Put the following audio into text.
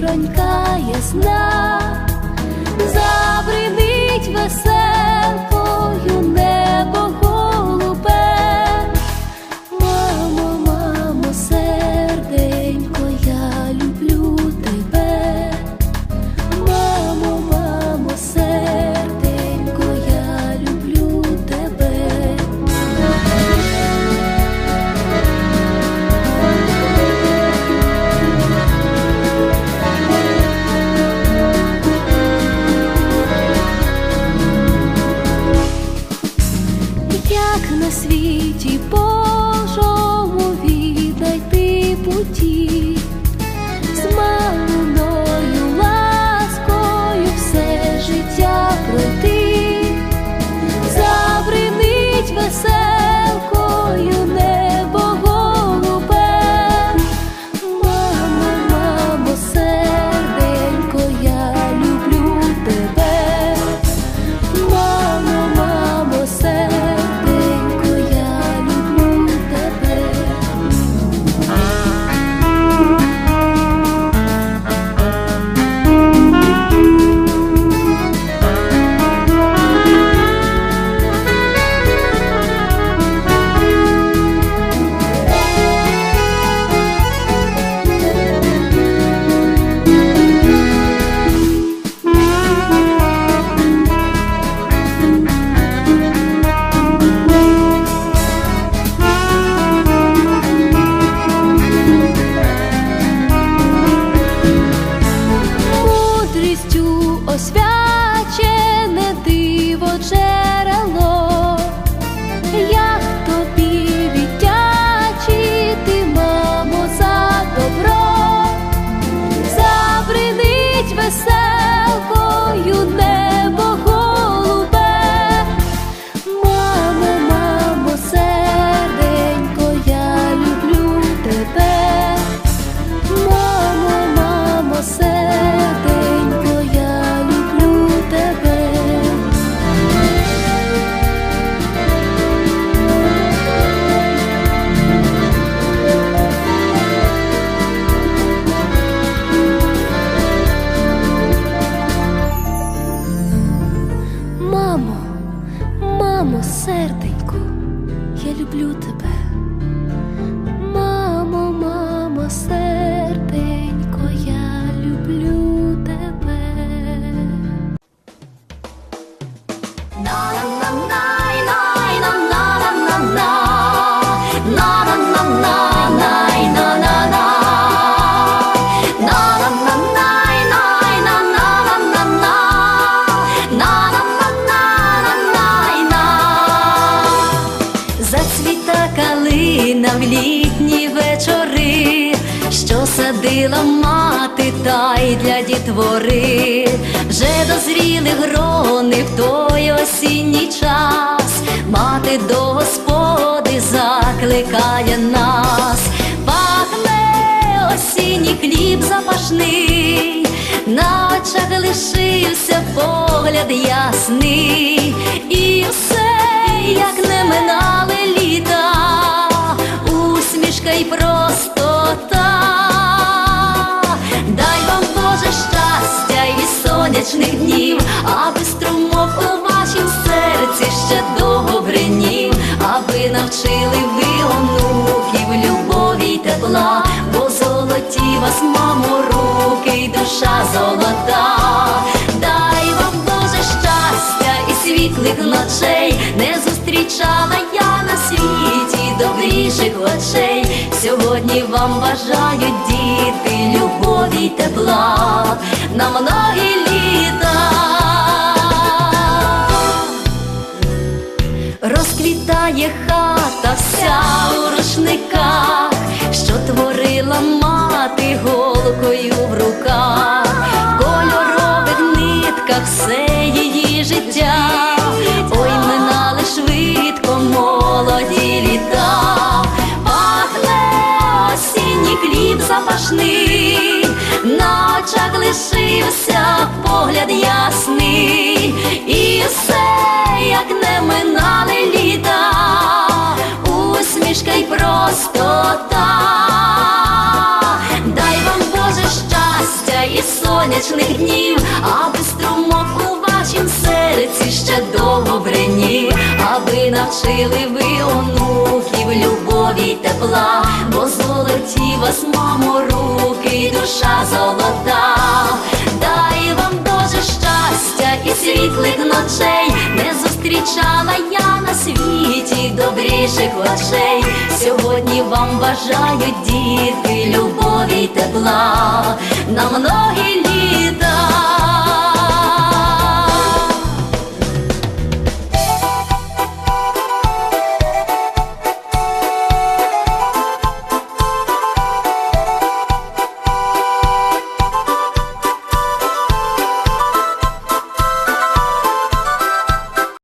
зіронька ясна, забринить веселкою небо на світі літні вечори, що садила мати та й для дітвори, вже дозріли грони в той осінній час, мати до господи закликає нас, пахне осінній хліб запашний, на очах лишився погляд ясний, і все, як не минали простота. Дай вам Боже щастя і сонячних днів, аби струмок у вашім серці ще довго аби навчили ви онуків любові й тепла, бо золоті вас, мамо, руки й душа золота. Дай вам Боже щастя і світлих ночей, не зустрічала я на світі добріших очей. Сьогодні вам бажають діти любові й тепла на многі літа. Розквітає хата вся у рушниках, страшний, на очах лишився погляд ясний, і все, як не минали літа, усмішка й простота, дай вам Боже щастя і сонячних днів, аби струмок у вашім серці ще довго бренів, аби навчили ви ону любові й тепла, бо золоті вас, мамо, руки, душа золота. Дай вам Боже щастя і світлих ночей, не зустрічала я на світі добріших очей. Сьогодні вам бажають діти любові й тепла на многі.